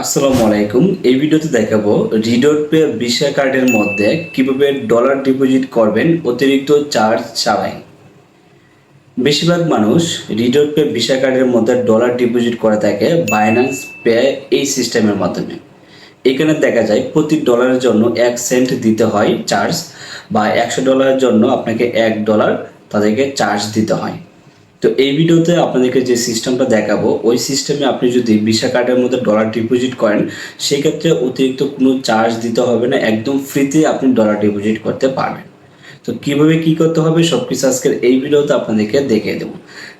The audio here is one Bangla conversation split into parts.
আসসালামু আলাইকুম। এই ভিডিওতে দেখাবো রিডোট পে ভিসা কার্ডের মধ্যে কীভাবে ডলার ডিপোজিট করবেন অতিরিক্ত চার্জ ছাড়াই। বেশিরভাগ মানুষ রিডোট পে ভিসা কার্ডের মধ্যে ডলার ডিপোজিট করে থাকে বাইন্যান্স পে এই সিস্টেমের মাধ্যমে। এখানে দেখা যায় প্রতি ডলারের জন্য এক সেন্ট দিতে হয় চার্জ বা একশো ডলারের জন্য আপনাকে এক ডলার তাদেরকে চার্জ দিতে হয়। তো এই ভিডিওতে আপনাদেরকে যে সিস্টেমটা দেখাবো, ওই সিস্টেমে আপনি যদি ভিসা কার্ডের মধ্যে ডলার ডিপোজিট করেন, সেক্ষেত্রে অতিরিক্ত কোনো চার্জ দিতে হবে না, একদম ফ্রিতে আপনি ডলার ডিপোজিট করতে পারবেন। তো কীভাবে কি করতে হবে সব কিছু আজকের এই ভিডিওতে আপনাদেরকে দেখিয়ে দেবো।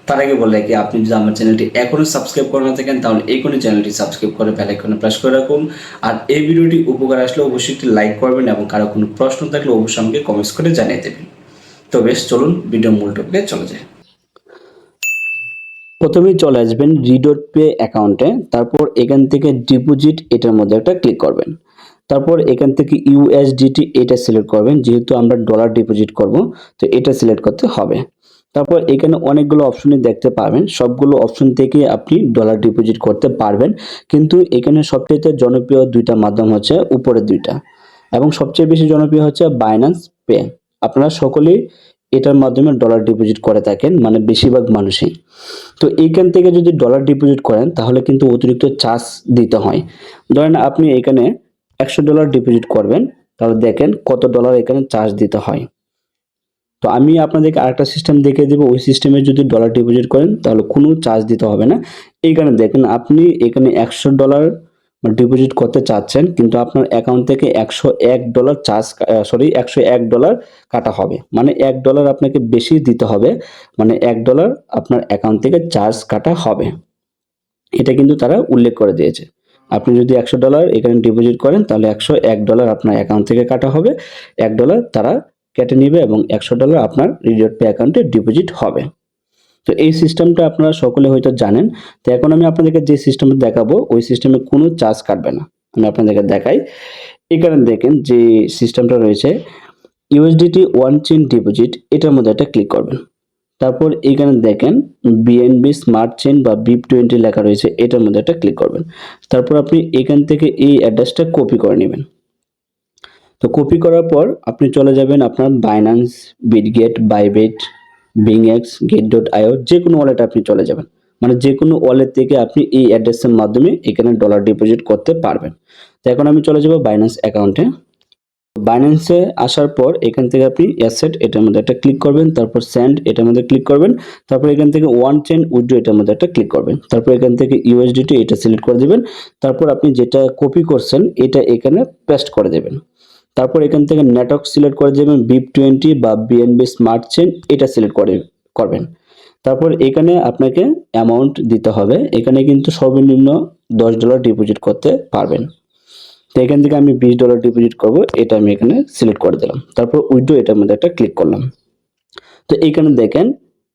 তার আগে বলে কি আপনি যদি আমার চ্যানেলটি এখনও সাবস্ক্রাইব করে না থাকেন, তাহলে কোনো চ্যানেলটি সাবস্ক্রাইব করে বেল প্রেস করে রাখুন। আর এই ভিডিওটি উপকার আসলে অবশ্যই একটি লাইক করবেন এবং কারও কোনো প্রশ্ন থাকলে অবশ্যই আমাকে কমেন্টস করে জানিয়ে দেবেন। তো বেশ, চলুন ভিডিও মূল টপিকে চলে যায় প্রথমেই চলে আসবেন রিডোট পে অ্যাকাউন্টে, তারপর এখান থেকে ডিপোজিট এটার মধ্যে একটা ক্লিক করবেন। তারপর এখান থেকে ইউএসডিটি এটা সিলেক্ট করবেন, যেহেতু আমরা ডলার ডিপোজিট করব, তো এটা সিলেক্ট করতে হবে। তারপর এখানে অনেকগুলো অপশনই দেখতে পাবেন, সবগুলো অপশন থেকে আপনি ডলার ডিপোজিট করতে পারবেন, কিন্তু এখানে সবচেয়ে জনপ্রিয় দুইটা মাধ্যম হচ্ছে উপরের দুইটা, এবং সবচেয়ে বেশি জনপ্রিয় হচ্ছে বাইন্যান্স পে আপনারা সকলেই এটার মাধ্যমে ডলার ডিপোজিট করে থাকেন মানে বেশিরভাগ মানুষই। তো এইখান থেকে যদি ডলার ডিপোজিট করেন, তাহলে কিন্তু অতিরিক্ত চার্জ দিতে হয়। ধরেন আপনি এখানে একশো ডলার ডিপোজিট করবেন, তাহলে দেখেন কত ডলার এখানে চার্জ দিতে হয়। তো আমি আপনাদেরকে আরেকটা সিস্টেম দেখিয়ে দেবো। ওই সিস্টেমে যদি ডলার ডিপোজিট করেন, তাহলে কোনো চার্জ দিতে হবে না। এইখানে দেখেন আপনি এখানে একশো ডলার ডিপোজিট করতে চাচ্ছেন, কিন্তু আপনার অ্যাকাউন্ট থেকে একশো এক ডলার চার্জ সরি একশো এক ডলার কাটা হবে। মানে এক ডলার আপনাকে বেশি দিতে হবে মানে এক ডলার আপনার অ্যাকাউন্ট থেকে চার্জ কাটা হবে। এটা কিন্তু তারা উল্লেখ করে দিয়েছে। আপনি যদি একশো ডলার এখানে ডিপোজিট করেন, তাহলে একশো এক ডলার আপনার অ্যাকাউন্ট থেকে কাটা হবে। এক ডলার তারা কেটে নেবে এবং একশো ডলার আপনার রিডিওট পে অ্যাকাউন্টে ডিপোজিট হবে। তো এই সিস্টেমটা আপনারা সকলে হয়তো জানেন। তো এখন আমি আপনাদেরকে যে সিস্টেমটা দেখাবো, ওই সিস্টেমে কোনো চার্জ কাটবে না। আমি আপনাদেরকে দেখাই। এখানে দেখেন যে সিস্টেমটা রয়েছে। ইউএসডিটি ওয়ান চেন ডিপোজিট এটার মধ্যে একটা ক্লিক করবেন। তারপর এখানে দেখেন বিএনবি স্মার্ট চেন বা বিপ টোয়েন্টি লেখা রয়েছে, এটার মধ্যে একটা ক্লিক করবেন। তারপর আপনি এখান থেকে এই অ্যাড্রেসটা কপি করে নেবেন। তো কপি করার পর আপনি চলে যাবেন আপনার Binance Bitget Bybit BingX Gate dot IO যে কোনো ওয়ালেটে আপনি চলে যাবেন। মানে যে কোনো ওয়ালেট থেকে আপনি এই অ্যাড্রেসের মাধ্যমে এখানে ডলার ডিপোজিট করতে পারবেন। তো এখন আমি চলে যাব বাইন্যান্স অ্যাকাউন্টে বাইন্যান্সে আসার পর এখান থেকে আপনি অ্যাসেট এটার মধ্যে একটা ক্লিক করবেন, তারপর স্যান্ড এটার মধ্যে ক্লিক করবেন, তারপর এখান থেকে ওয়ান চেন উইড্রো এটার মধ্যে একটা ক্লিক করবেন। তারপর এখান থেকে ইউএসডিটি এটা সিলেক্ট করে দেবেন, তারপর আপনি যেটা কপি করছেন, এটা এখানে পেস্ট করে দেবেন। তারপর এখান থেকে নেটওয়ার্ক সিলেক্ট করে দেবেন বিপ টোয়েন্টি বা বিএনবি স্মার্ট চেন এটা সিলেক্ট করে, করবেন। তারপর এখানে আপনাকে অ্যামাউন্ট দিতে হবে। এখানে কিন্তু সর্বনিম্ন দশ ডলার ডিপোজিট করতে পারবেন। তো এখান থেকে আমি বিশ ডলার ডিপোজিট করব, এটা আমি এখানে সিলেক্ট করে দিলাম। তারপর উইডো এটার মধ্যে একটা ক্লিক করলাম। তো এখানে দেখেন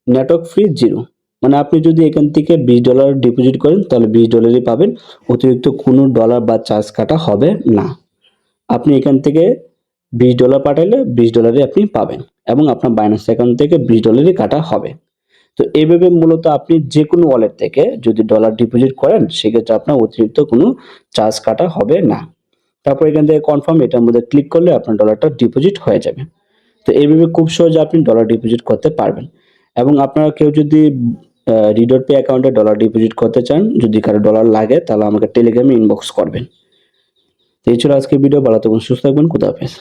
নেটওয়ার্ক ফ্রি জিরো মানে আপনি যদি এখান থেকে বিশ ডলার ডিপোজিট করেন, তাহলে বিশ ডলারই পাবেন। অতিরিক্ত কোনো ডলার বা চার্জ কাটা হবে না। আপনি এখান থেকে বিশ ডলার পাঠালে বিশ ডলারই আপনি পাবেন এবং আপনার বাইন্যান্স অ্যাকাউন্ট থেকে বিশ ডলারই কাটা হবে। তো এইভাবে মূলত আপনি যে কোনো ওয়ালেট থেকে যদি ডলার ডিপোজিট করেন, সেক্ষেত্রে আপনার অতিরিক্ত কোনো চার্জ কাটা হবে না। তারপর এখান থেকে কনফার্ম এটার মধ্যে ক্লিক করলে আপনার ডলারটা ডিপোজিট হয়ে যাবে। তো এইভাবে খুব সহজে আপনি ডলার ডিপোজিট করতে পারবেন। এবং আপনারা কেউ যদি রিডোর পে অ্যাকাউন্টে ডলার ডিপোজিট করতে চান, যদি কারও ডলার লাগে, তাহলে আমাকে টেলিগ্রামে ইনবক্স করবেন। তো এই ছিল আজকে ভিডিও ভালো থাকুন সুস্থ থাকবেন খুদা হাফেজ।